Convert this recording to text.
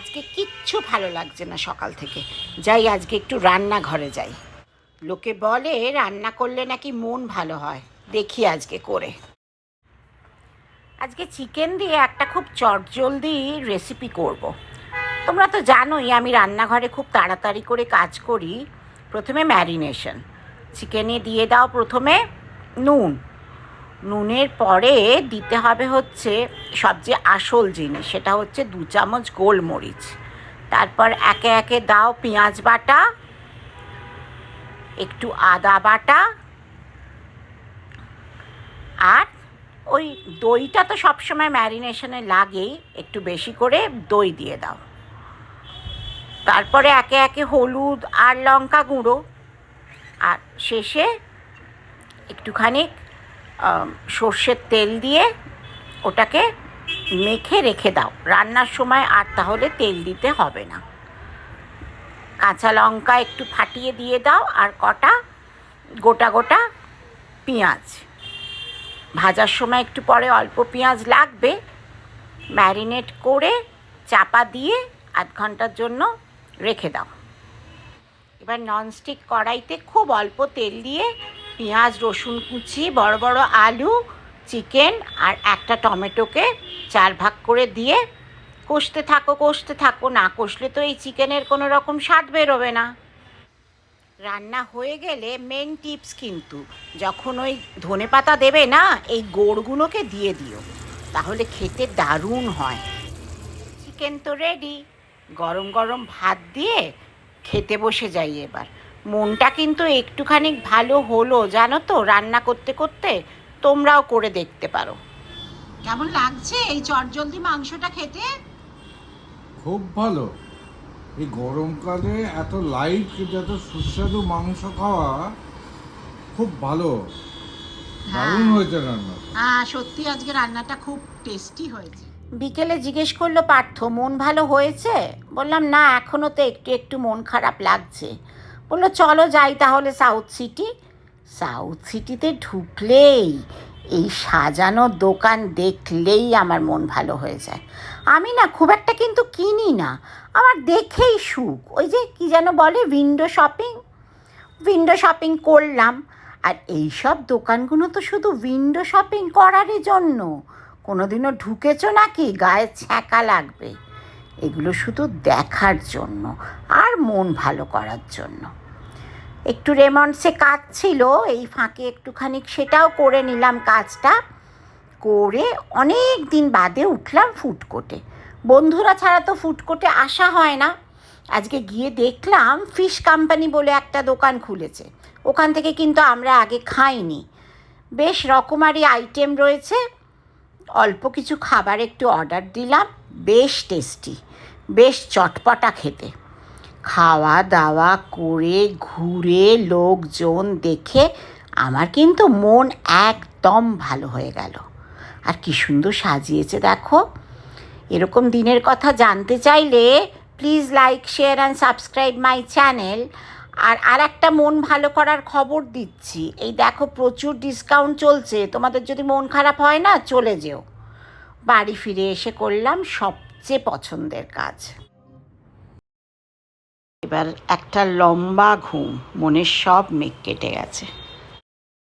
আজকে কিচ্ছু ভালো লাগছে না সকাল থেকে। যাই, আজকে একটু রান্নাঘরে যাই। লোকে বলে, রান্না করলে নাকি মন ভালো হয়। দেখি আজকে করে। আজকে চিকেন দিয়ে একটা খুব চটজলদি রেসিপি করব। তোমরা তো জানোই, আমি রান্নাঘরে খুব তাড়াতাড়ি করে কাজ করি। প্রথমে ম্যারিনেশন চিকেনে দিয়ে দাও প্রথমে নুন। নুনের পরে দিতে হবে হচ্ছে সবচেয়ে আসল জিনিস, সেটা হচ্ছে দু চামচ গোলমরিচ। তারপর একে একে দাও পেঁয়াজ বাটা, একটু আদা বাটা, আর ওই দইটা তো সবসময় ম্যারিনেশনে লাগেই, একটু বেশি করে দই দিয়ে দাও। তারপরে একে একে হলুদ আর লঙ্কা গুঁড়ো, আর শেষে একটুখানি সর্ষের তেল দিয়ে ওটাকে মেখে রেখে দাও। রান্নার সময় আর তাহলে তেল দিতে হবে না। কাঁচা লঙ্কা একটু ফাটিয়ে দিয়ে দাও আর কটা, গোটা গোটা পেঁয়াজ। ভাজার সময় একটু পরে অল্প পেঁয়াজ লাগবে। ম্যারিনেট করে চাপা দিয়ে আধ ঘণ্টার জন্য রেখে দাও। এবার ননস্টিক কড়াইতে খুব অল্প তেল দিয়ে পেঁয়াজ, রসুন কুচি, বড় বড় আলু, চিকেন আর একটা টমেটোকে চার ভাগ করে দিয়ে কষতে থাকো কষতে থাকো। না কষলে তো এই চিকেনের কোনো রকম স্বাদ বেরোবে না। রান্না হয়ে গেলে মেন টিপস কিন্তু, যখন ওই ধনে পাতা দেবে না, এই গোড়গুলোকে দিয়ে দিও। তাহলে খেতে দারুণ হয়। চিকেন তো রেডি গরম গরম ভাত দিয়ে খেতে বসে যাই এবার। মনটা কিন্তু একটুখানি ভালো হলো জানো তো? রান্না করতে করতে তোমরাও করে দেখতে পারো। কেমন লাগছে এই চটজলদি মাংসটা খেতে? খুব ভালো। এই গরমকালে এত লাইট এত সুস্বাদু মাংস খাওয়া খুব ভালো। দারুণ হয়েছে রান্না। হ্যাঁ সত্যি আজকে রান্নাটা খুব টেস্টি হয়েছে। বিকেলে জিজ্ঞেস করল পার্থ মন ভালো হয়েছে? বললাম না এখনও তো একটু একটু মন খারাপ লাগছে। বলল, চলো যাই তাহলে সাউথ সিটি সাউথ সিটিতে ঢুকলেই, এই সাজানো দোকান দেখলেই আমার মন ভালো হয়ে যায়। আমি না খুব একটা কিন্তু কিনি না, আমার দেখেই সুখ। ওই যে কি যেন বলে উইন্ডো শপিং উইন্ডো শপিং করলাম। আর এই সব দোকানগুলো তো শুধু উইন্ডো শপিং করারই জন্য। কোনোদিনও ঢুকেছো নাকি? গায়ে ছ্যাঁকা লাগবে। এগুলো শুধু দেখার জন্য আর মন ভালো করার জন্য। একটু রেমন্ডসে কাজ ছিল, এই ফাঁকে একটুখানি সেটাও করে নিলাম কাজটা। করে অনেক দিন বাদে উঠলাম ফুডকোর্টে বন্ধুরা ছাড়া তো ফুডকোর্টে আসা হয় না। আজকে গিয়ে দেখলাম ফিশ কোম্পানি বলে একটা দোকান খুলেছে। ওখান থেকে কিন্তু আমরা আগে খাইনি। বেশ রকমারি আইটেম রয়েছে। অল্প কিছু খাবার একটু অর্ডার দিলাম, বেশ টেস্টি বেশ চটপটা খেতে। খাওয়া দাওয়া করে ঘুরে লোকজন দেখে আমার কিন্তু মন একদম ভালো হয়ে গেল। আর কি সুন্দর সাজিয়েছে দেখো। এরকম দিনের কথা জানতে চাইলে please like share and subscribe my channel আর আর একটা মন ভালো করার খবর দিচ্ছি। এই দেখো প্রচুর ডিসকাউন্ট চলছে। তোমাদের যদি মন খারাপ হয় না, চলে যেও। বাড়ি ফিরে এসে করলাম সবচেয়ে পছন্দের কাজ। এবার একটা লম্বা ঘুম, মনের সব মেঘ কেটে গেছে।